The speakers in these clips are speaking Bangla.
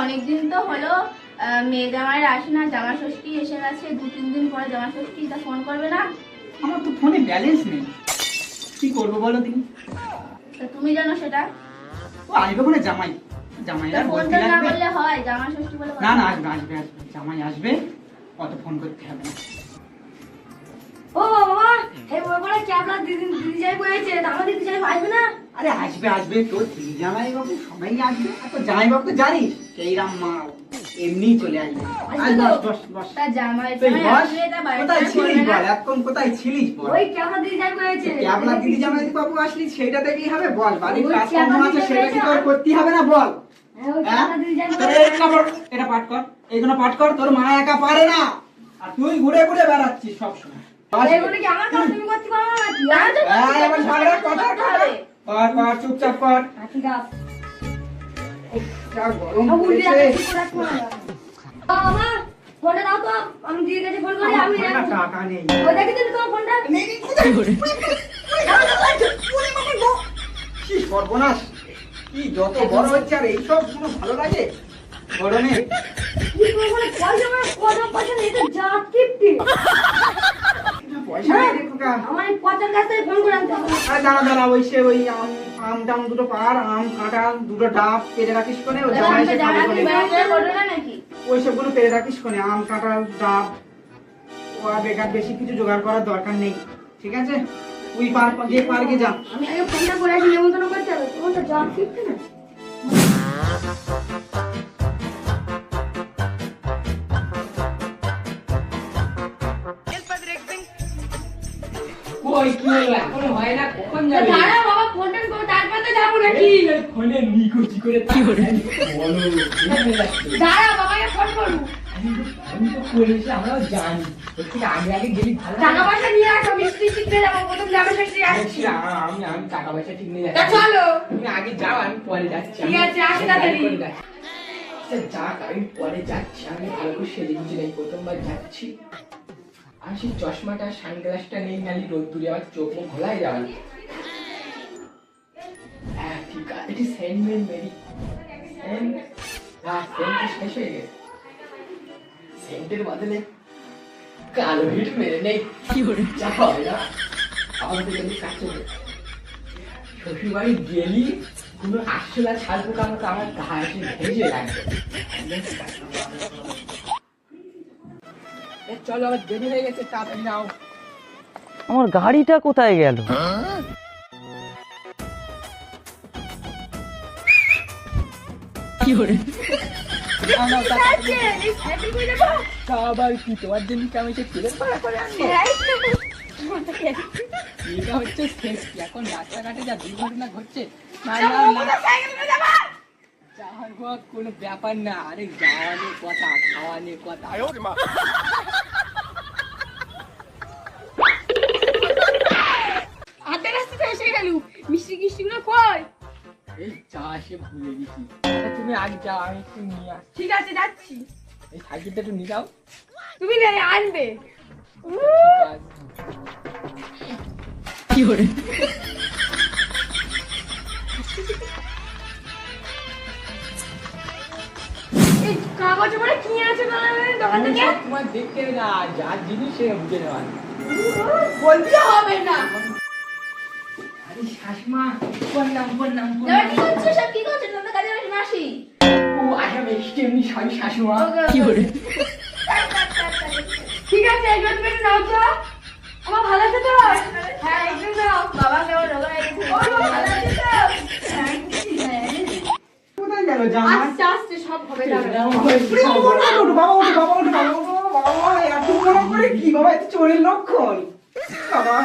অনেকদিন তো হলো মেয়ে জামাইয়ের আসে না জামা ষষ্ঠী এসে গেছে দু তিন দিন পরে জামা ষষ্ঠী তা ফোন করবে না? আমার তো ফোনে ব্যালেন্স নেই। কি করব বলো দিন তা তুমি জানো সেটা? ও আসবে বলে জামাই। জামাই তা আর ফোন না করলে হয় জামা ষষ্ঠী বলে না না না। আসবে আসবে আসবে জামাই আসবে অত ফোন করতে হবে না। ও বাবা এই বড় কি আপনার দিদি দিদি যাই বলেছে আমার দিদি যাই আসবে না? আরে আসবে আসবে তোর দিদি জামাই বাবু সবাই আসবে। আর তোর জামাই বাবু তো জানিস এইরাম মা এমনি চলে আসবে কোথায় ছিলিস দিদি জামাই বাবু আসলি সেটা হবে বল। বাড়ির কাজকর্ম আছে সেটা কি তোর করতে হবে না বল। হ্যাঁ, হ্যাঁ? এটা পাঠ কর। এইগুলো পাঠ কর তোর মা একা পারে না। আর তুই ঘুরে ঘুরে বেড়াচ্ছিস সব সময় আমার কাজ তুমি করতে পারো না কর কর চুপচাপ যা গরম আমি দিদির কাছে ফোন করি আমি টাকা নেই। দেখি তুমি তোমার ফোনটা। কি সর্বনাশ। কি যত বড় হচ্ছে আর এইসব কোনো ভালো লাগে? গরমে। কি পয়সা পয়সা যা কিপটি দাঁড়া দাঁড়া ওই সে ওই আম আম টাম দুটো পার আম কাঁঠাল দুটো ডাব পেরে রাখিস কোনে? ওই সবগুলো পেরে রাখিস কোনে? আম কাঁঠাল ডাব। ও আর বেকার বেশি কিছু জোগাড় করার দরকার নেই ঠিক আছে? ওই পার যে পার্কে যা। আমি আগে ফোনটা করে আসি নেমন্তন্ন করতে হবে। তোমার তো না? কই কি হলো? এখনও হয় না? কখন যাবে? দাঁড়া বাবা ফোনটা করো তারপর তো যাব নাকি? ফোনে নিকুচি করে কি করে বলো। দাঁড়া বাবাকে ফোন করু। আমি তো করেছি আমরাও জানি। এর আগে আগে গেলি ভালো টাকা পয়সা নিয়ে আসো মিষ্টি শিখতে যাব প্রথম যাব শেষে আসছি। আমি আমি টাকা পয়সা ঠিক নিয়ে যাচ্ছি চলো। তুমি আগে যাও আমি পরে যাচ্ছি। ঠিক আমি- আছে, আসি তাড়াতাড়ি। করে যাচ্ছি। আচ্ছা, যাক আমি পরে যাচ্ছি। আমি ভালো করে সেজে প্রথমবার যাচ্ছি। আর সেই চশমাটা সানগ্লাসটা নেই নালি রোদ্দুরে আমার চোখ মুখ ঘোলাই যাবে হ্যাঁ ঠিক আছে। এটি সেন্ট মেরি সেন্ট শেষ হয়ে গেছে। সেন্টের বদলে কালো হিট মেরে নেই। কি করে যা হবে না আমাদের কাছে গেলি কোনো আটশোলা ছাড় পোকা মতো আমার এসে ভেজে এ, চলো আবার দেরি হয়ে গেছে তাড়াতাড়ি নাও। আমার গাড়িটা কোথায় গেল? কি তোমার জন্য তেলের করে আনব? এটা হচ্ছে শেষ এখন রাস্তাঘাটে যা দুর্ঘটনা ঘটছে না, না, না। যাওয়ার পর কোনো ব্যাপার না আরে যাওয়ানোর কথা খাওয়ানোর কথা ভুলে গেছি তুমি আগে যাও আমি একটু নিয়ে আসছি। ঠিক আছে যাচ্ছি। এই সাইকেলটা একটু নিয়ে যাও। তুমি না আনবে। ঠিক আছে। কাগজ পরে কি আছে দোকান থেকে? তোমার দেখতে না যা জিনিস সে বুঝে নেওয়া বলতে হবে না। শাশুমা বললাম বললাম এবার বললাম কি করছ সব কি করছ তোমাদের কাজে বেশি মাসি ও আই হ্যাভ এক্সট্রিমলি সরি শাশুমা কি করে ঠিক আছে তুমি একটু নাও তো। আমার ভালো আছে তো? হ্যাঁ একটু নাও। বাবা কেমন রোগ হয়ে গেছে ও, ভালো আছে তো? হ্যাঁ, খুশি, হ্যাঁ। কোথায় গেল জামাই? আস্তে আস্তে সব হবে বাবা বাবা বাবা বাবা এত বড় করে কি? বাবা এত চোরের লক্ষণ। বাবা।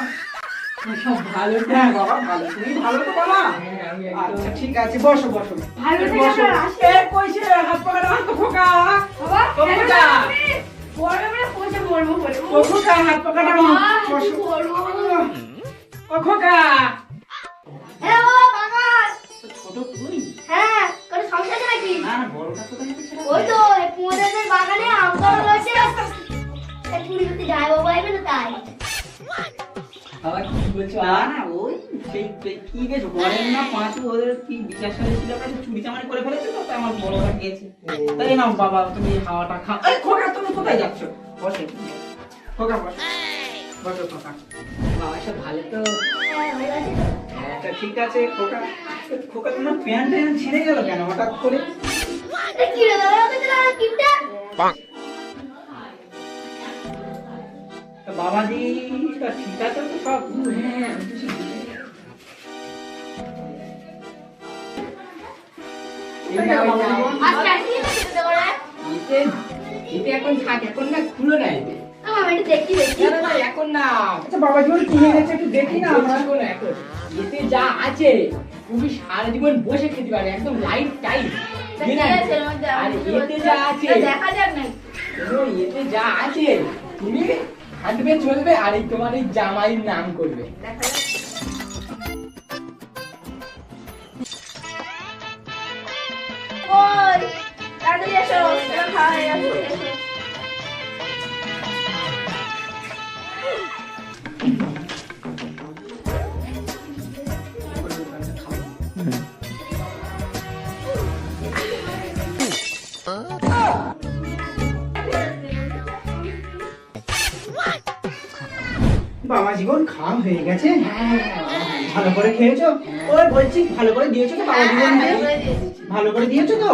ভালো হ্যাঁ বাবা ভালো তুমি ভালো তো বাবা। হ্যাঁ, আচ্ছা ঠিক আছে বসো বসো। ভালো বসো। আমরা আসি। এ কইছে হাত পাকা হাত খোকা। বাবা ও, খোকা। বড় বড় মরবো বলে ও খোকা হাত পাকাটা বসো। ও খোকা। হ্যাঁ বাবা বাবা ছোট তুই? হ্যাঁ নাকি? না না বড়টা কোথায় ওই তো এই বাগানে আম গাছ রয়েছে এই করতে যায় বাবা এবে না তাই। বাবা কি বলছো? না না ওই সেই সেই কি বেশ বলেন না পাঁচু ওদের কি বিচার সাথে ছিল কাছে চুরি চামারি করে ফেলেছে তো আমার বড় ভাই গিয়েছে তাই না বাবা তুমি এই হাওয়াটা খা। এই খোকা তুমি কোথায় যাচ্ছ? বসে খোকা বস। বসো খোকা। বাবা সব ভালো তো? আচ্ছা ঠিক আছে খোকা। খোকা তোমার প্যান্ট ছিঁড়ে গেল কেন হঠাৎ করে? পারে এখন থাক এখন না খুলো দেখি দেখি। এখন না। আচ্ছা বাবাজি ওর কি গেছে একটু দেখি না আমরা? এখন এতে যা আছে তুমি সারা জীবন বসে খেতে পারবে একদম এর মধ্যে আর এতে যা আছে দেখা যাক না এতে যা আছে তুমি হাঁটবে চলবে আর এই তোমার এই জামাইয়ের নাম করবে। তাড়াতাড়ি এসো খাওয়া হয়ে গেছে। ভালো করে খেয়েছো? ওই বলছি ভালো করে দিয়েছ তো বাবা হ্যাঁ, হ্যাঁ, ভালো করে দিয়েছি। তো?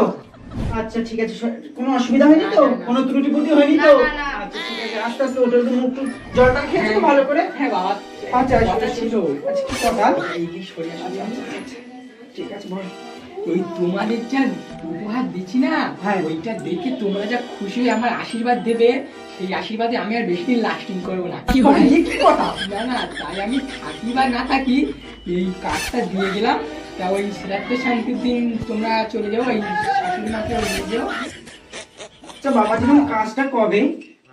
আচ্ছা ঠিক আছে কোনো অসুবিধা হয়নি তো। কোনো ত্রুটি ফুটি হয়নি তো। আচ্ছা ঠিক আছে আস্তে আস্তে ওটা একটু মুখ জলটা খেয়েছো তো ভালো করে? হ্যাঁ বাবা। আচ্ছা আচ্ছা কথা। আচ্ছা আচ্ছা আচ্ছা। ঠিক আছে বল। ওই তোমাদের যা উপহার দিচ্ছি না হ্যাঁ। ওইটা দেখে তোমরা যা খুশি হয়ে আমার আশীর্বাদ দেবে সেই আশীর্বাদে আমি আর বেশি দিন লাস্টিং করব না। কি কথা না না তাই আমি থাকি বা না থাকি এই কাজটা দিয়ে গেলাম। তা ওই শ্রাদ্ধ শান্তির দিন তোমরা চলে যাও ওই শাশুড়ি মাকে নিয়ে যাও। আচ্ছা বাবা কাজটা কবে?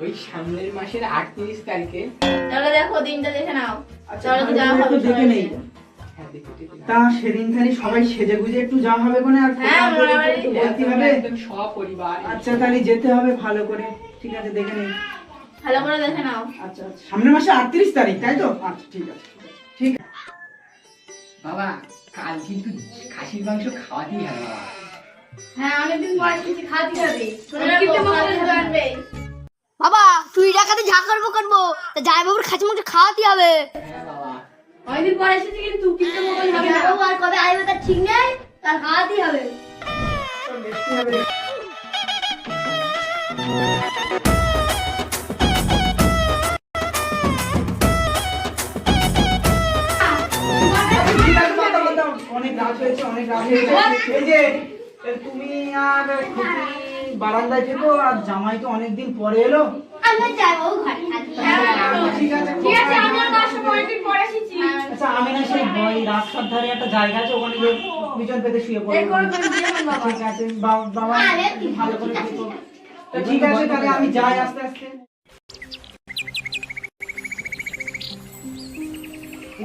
ওই সামনের মাসের আটত্রিশ তারিখে। তাহলে দেখো দিনটা দেখে নাও। আচ্ছা যাওয়া হবে দেখে নেই। তা সেদিন খালি সবাই সেজে গুজে একটু যাওয়া হবে কোনে আর হ্যাঁ, বলতে হবে? সপরিবার আচ্ছা তাহলে যেতে হবে ভালো করে। ঠিক আছে দেখে নেই ভালো করে দেখে নাও। আচ্ছা আচ্ছা। সামনের মাসে আটত্রিশ তারিখ তাই তো? আচ্ছা ঠিক আছে ঠিক আছে। বাবা কাল কিন্তু খাসির মাংস খাওয়াতেই হবে বাবা। হ্যাঁ অনেকদিন পরে কিছু খাওয়াতে হবে। হবে। বাবা তুই টাকাতে যা করব করব। তা যাই বাবুর খাঁচি মাংস খাওয়াতে হবে। হ্যাঁ অনেকদিন পরে এসেছি কিন্তু কিনতে হবে না আর কবে আসবে তার ঠিক নেই তার খাওয়াতেই হবে। অনেক রাত হয়েছে অনেক রাত হয়েছে এই যে তুমি আর বারান্দায় থেকো আর জামাই তো অনেকদিন পরে এলো আমরা ঘরে ঠিক আছে ঠিক আছে আমি আর তার সঙ্গে অনেকদিন পরে এসেছি আচ্ছা আমি না সেই ওই রাস্তার ধারে একটা জায়গা আছে ওখানে গিয়ে পেতে শুয়ে ঠিক আছে বাবা ভালো করে। তো ঠিক আছে তাহলে আমি যাই আস্তে আস্তে।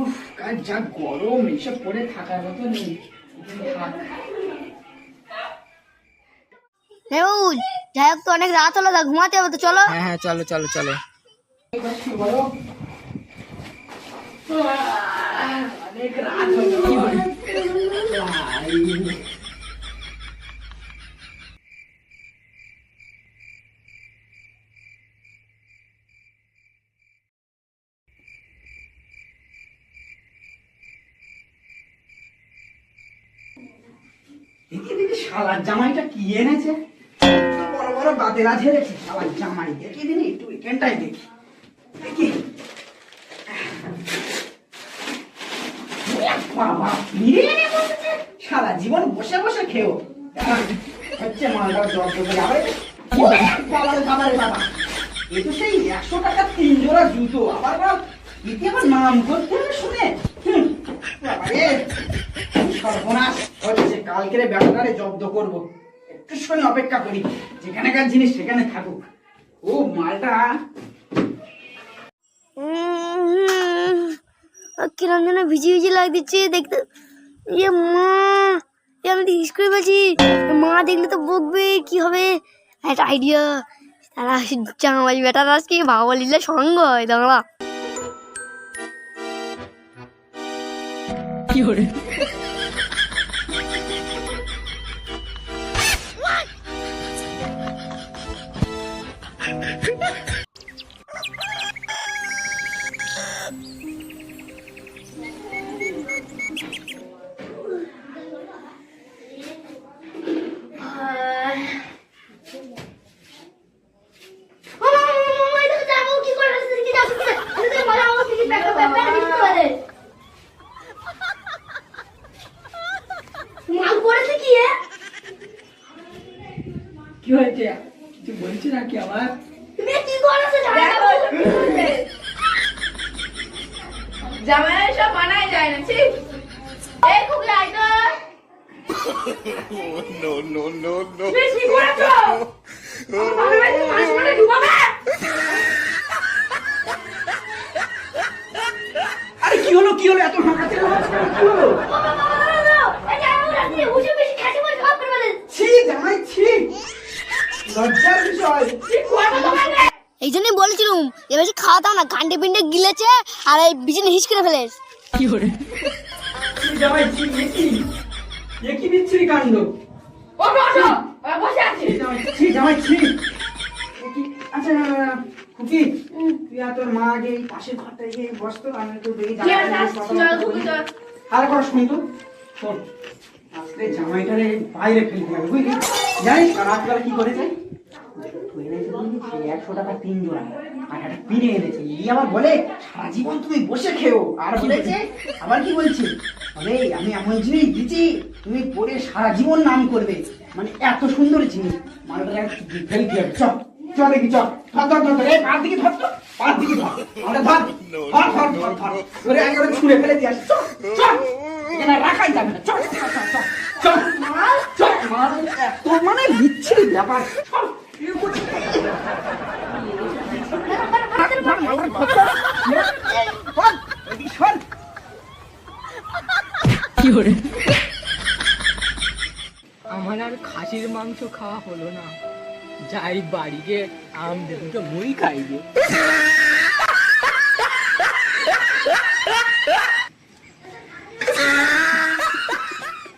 উফ কাল যা গরম এইসব পরে থাকার মতো নেই। যাই হোক তো অনেক রাত হলো তা ঘুমাতে হবে তো চলো। হ্যাঁ হ্যাঁ চলো চলো চলো। শালার জামাইটা কি এনেছে? বড় বড় বাতেলা ঝেড়েছে। শালার জামাই দেখি দিনি একটু উইকেন্ডটাই দেখি। বাবা বসেছে? সারা জীবন বসে বসে খেও। হচ্ছে বাবা। এ তো সেই একশো টাকা তিন জোড়া জুতো। আবার বাবা এতে আবার নাম করতে হবে শুনে? সর্বনাশ হচ্ছে কালকেরে জব্দ করব। একটু সময় অপেক্ষা করি। যেখানেকার জিনিস, সেখানে থাকুক। ও, মালটা। কিরম যেন ভিজি ভিজি লাগছে দেখতে। ইয়ে মা, এ আমি তো স্কুলে বলছি মা দেখলে তো বকবে, কি হবে? একটা আইডিয়া তারা জামাই বেটার আজকে বাবা লিলে সঙ্গ হয়, দাঁড়া। কি হয়েছে কিছু বলছি নাকি আমার জামাই সব মানায় যায় না ঠিক এই খুব আয় তো তুমি কি করেছ মাছ আরে কি হলো কি হলো এত হাঁকাতে কি হলো ছি জামাই ছি লজ্জার বিষয় এই জন্যই বলেছিলাম এ বেশি খাওয়া দাও না গান্ডে পিন্ডে গিলেছে আর এই বিছানে হিস করে? এ কি? বিচ্ছিরি কাণ্ড? আচ্ছা খুকি তুই আর তোর মা আগে এই পাশের ঘরটা গিয়ে বসতো আমি আর করে শুন শোন আজকে জামাইটারে বাইরে ফেলতে হবে বুঝলি জানিস রাতবেলা কি করেছে তুই এনেছে বুঝলি সেই একশো টাকা তিন জোড়া আর একটা পিনে এনেছে। এই আবার বলে, সারা জীবন তুমি বসে খেও। আর বলেছে, আবার কি বলছে? বলে, আমি এমন জিনিস দিচ্ছি, তুমি পরে সারা জীবন নাম করবে। মানে এত সুন্দর জিনিস। মালটা ফেলতে হবে চল চল দেখি, চল। ধর ধর ধর এই পার দিকে ধর তো পার দিকে ধর। আমরা ধর ধর ধর ধর ধর। ধরে একেবারে ছুঁড়ে ফেলে দিয়ে আসি। চল চল। এখানে রাখাই যাবে না। চল চল চল চল। চল চল। এত মানে বিচ্ছিরি ব্যাপার। চল। আমার আর খাসির মাংস খাওয়া হলো না। যাই বাড়িতে আম দুটো মুড়ি খাইবে